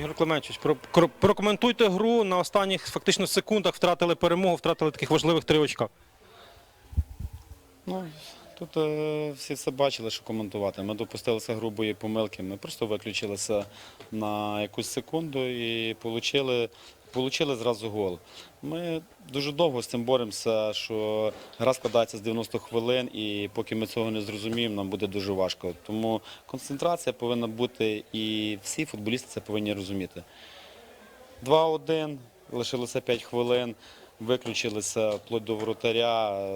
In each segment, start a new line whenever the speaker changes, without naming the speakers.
Ігор Клеменчич, прокоментуйте гру на останніх фактично секундах. Втратили перемогу, втратили таких важливих три очка.
Ну, тут е, всі все бачили, що коментувати. Ми допустилися грубої помилки. Ми просто виключилися на якусь секунду і отримали, получили зразу гол. Ми дуже довго з цим боремося, що гра складається з 90 хвилин, і поки ми цього не зрозуміємо, нам буде дуже важко. Тому концентрація повинна бути, і всі футболісти це повинні розуміти. 2-1, лишилося 5 хвилин, виключилися вплоть до воротаря.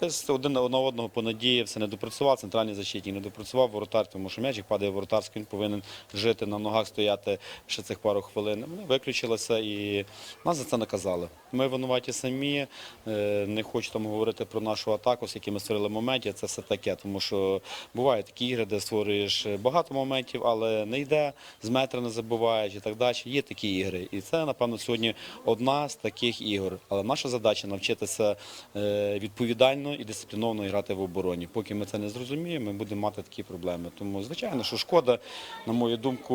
Десь один на одного понадіявся, не допрацював центральний защитник, не допрацював воротар, тому що м'ячик падає воротарський, він повинен жити на ногах, стояти ще цих пару хвилин. Виключилося і нас за це наказали. Ми винуваті самі, е, не хочу там говорити про нашу атаку, з якими створили моментів, це все таке, тому що бувають такі ігри, де створюєш багато моментів, але не йде, з метра не забуваєш і так далі. Є такі ігри. І це, напевно, сьогодні одна з таких ігор. Але наша задача навчитися е, відповідально і дисципліновано грати в обороні. Поки ми це не зрозуміємо, ми будемо мати такі проблеми. Тому, звичайно, що шкода, на мою думку.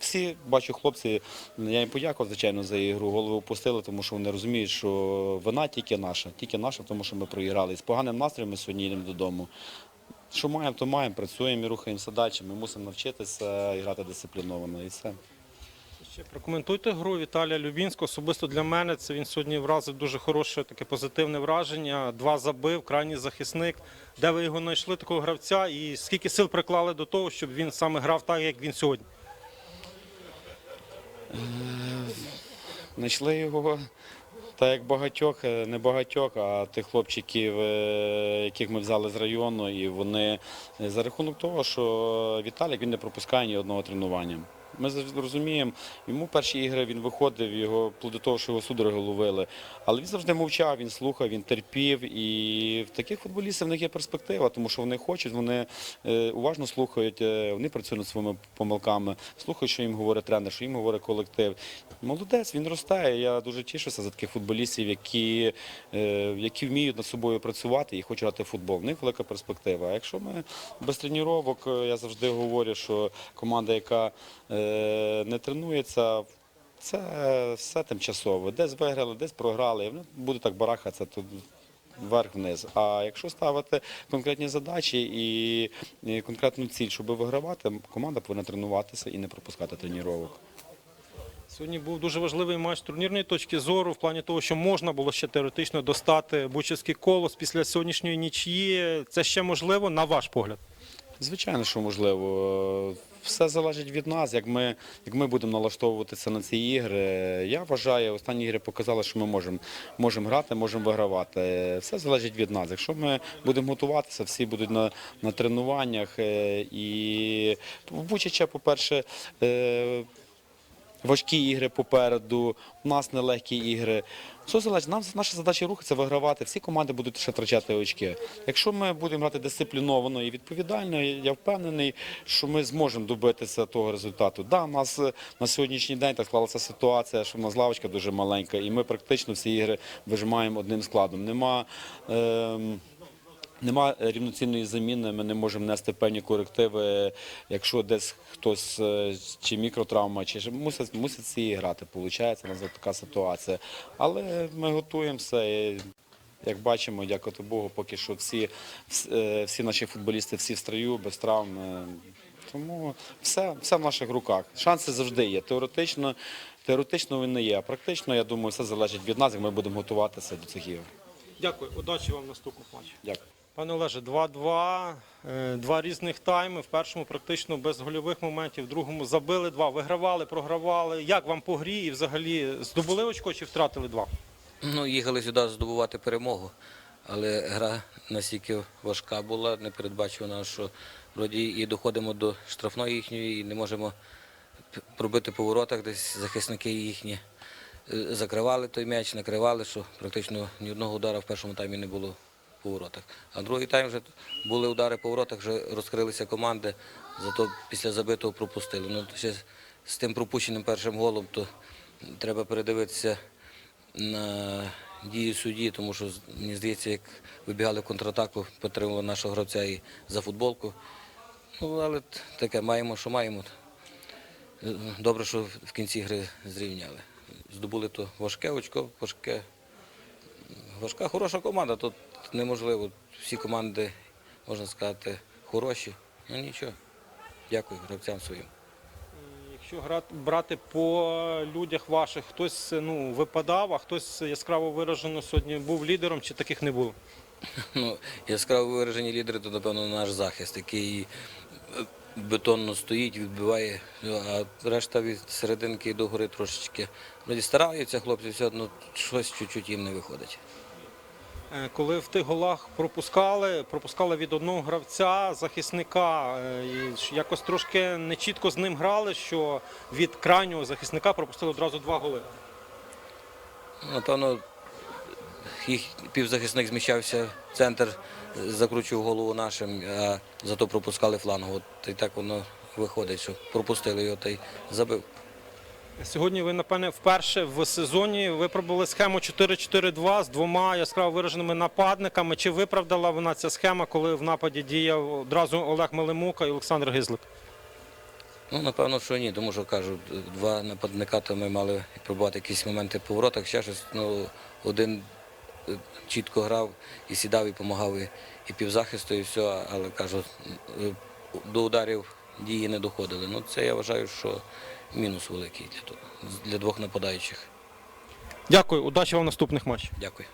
Всі бачу хлопці, я їм подякував, звичайно, за ігру. Голови опустили, тому що вони розуміють, що вина тільки наша, тільки наша, тому що ми проіграли. І з поганим настроєм ми сьогодні йдемо додому. Що маємо, то маємо, працюємо і рухаємося далі. Ми мусимо навчитися грати дисципліновано. І все.
Ще прокоментуйте гру Віталія Любінського. Особисто для мене це він сьогодні вразив дуже хороше таке позитивне враження. Два забив, крайній захисник. Де ви його знайшли, такого гравця, і скільки сил приклали до того, щоб він саме грав так, як він сьогодні?
Знайшли його, так як багатьох, е, не багатьох, а тих хлопчиків, е, яких ми взяли з району, і вони е, за рахунок того, що Віталік він не пропускає ні одного тренування. Ми завжди розуміємо, йому перші ігри він виходив, його до того, що його судороги ловили. Але він завжди мовчав, він слухав, він терпів. І в таких футболістів в них є перспектива, тому що вони хочуть, вони е, уважно слухають, е, вони працюють над своїми помилками, слухають, що їм говорить тренер, що їм говорить колектив. Молодець, він росте. Я дуже тішуся за таких футболістів, які, е, які вміють над собою працювати і хочуть грати футбол. В них велика перспектива. А якщо ми без тренувань, я завжди говорю, що команда, яка не тренується, це все тимчасово. Десь виграли, десь програли. Вони будуть так барахатися тут вверх-вниз. А якщо ставити конкретні задачі і, і конкретну ціль, щоб вигравати, команда повинна тренуватися і не пропускати тренувань.
Сьогодні був дуже важливий матч турнірної точки зору, в плані того, що можна було ще теоретично достати Бучівський колос після сьогоднішньої нічії. Це ще можливо, на ваш погляд.
Звичайно, що можливо. Все залежить від нас, як ми, як ми будемо налаштовуватися на ці ігри. Я вважаю, останні ігри показали, що ми можемо можемо грати, можемо вигравати. Все залежить від нас. Якщо ми будемо готуватися, всі будуть на, на тренуваннях. е, І в Бучача, по-перше, е, важкі ігри попереду, у нас нелегкі ігри. Все залежить. Нам наша задача рухатися, вигравати. Всі команди будуть ще втрачати очки. Якщо ми будемо грати дисципліновано і відповідально, я впевнений, що ми зможемо добитися того результату. Да, у нас е, на сьогоднішній день так склалася ситуація, що в нас лавочка дуже маленька, і ми практично всі ігри вижимаємо одним складом. Нема. ем, Нема рівноцінної заміни, ми не можемо нести певні корективи, якщо десь хтось е, чи мікротравма, чи мусить, мусить всі грати. Виходить, у нас така ситуація. Але ми готуємося. І, як бачимо, дякувати Богу, поки що всі, е, всі наші футболісти всі в строю, без травм. е, Тому все, все в наших руках. Шанси завжди є. Теоретично, теоретично він не є. А практично, я думаю, все залежить від нас, як ми будемо готуватися до цих ігор.
Дякую, удачі вам в наступних матчах.
Дякую.
Пане Олеже, 2-2, е, два різних тайми. В першому практично без гольових моментів, в другому забили два, вигравали, програвали. Як вам по грі і взагалі здобули очко чи втратили два?
Ну, їхали сюди здобувати перемогу, але гра настільки важка була, непередбачувана, що вроді і доходимо до штрафної їхньої, і не можемо пробити по воротах, десь захисники їхні е, закривали той м'яч, накривали, що практично ні одного удара в першому таймі не було по воротах. А другий тайм вже були удари по воротах, вже розкрилися команди, зато після забитого пропустили. Ну, ще з тим пропущеним першим голом, то треба передивитися на дії судді, тому що мені здається, як вибігали в контратаку, підтримували нашого гравця і за футболку. Ну, але таке маємо, що маємо. Добре, що в кінці гри зрівняли. Здобули то важке очко, важке. Важка, хороша команда. Тут неможливо. Всі команди, можна сказати, хороші. Ну нічого. Дякую гравцям своїм.
Якщо брати по людях ваших, хтось ну, випадав, а хтось яскраво виражено сьогодні був лідером, чи таких не було?
Ну, яскраво виражені лідери, то напевно наш захист, який е, бетонно стоїть, відбиває, а решта від серединки до гори трошечки. Стараються хлопці, все одно щось чуть-чуть їм не виходить.
Е, Коли в тих голах пропускали, пропускали від одного гравця, захисника, е, якось трошки нечітко з ним грали, що від крайнього захисника пропустили одразу два голи.
Напевно, їх півзахисник зміщався в центр, закручував голову нашим, а зато пропускали флангу. І так воно виходить, що пропустили його та й забив.
Сьогодні ви, напевне, вперше в сезоні випробували схему 4-4-2 з двома яскраво вираженими нападниками. Чи виправдала вона ця схема, коли в нападі діяв одразу Олег Мелемука і Олександр Гизлик?
Ну, напевно, що ні, тому що кажу, два нападника, то ми мали пробувати якісь моменти по воротах, ще щось. Ну, один е, чітко грав і сідав, і допомагав і, і півзахисту, і все, але кажу, е, до ударів дії не доходили. Ну, це я вважаю, що мінус великий для, для двох нападаючих.
Дякую, удачі вам в наступних матчах.
Дякую.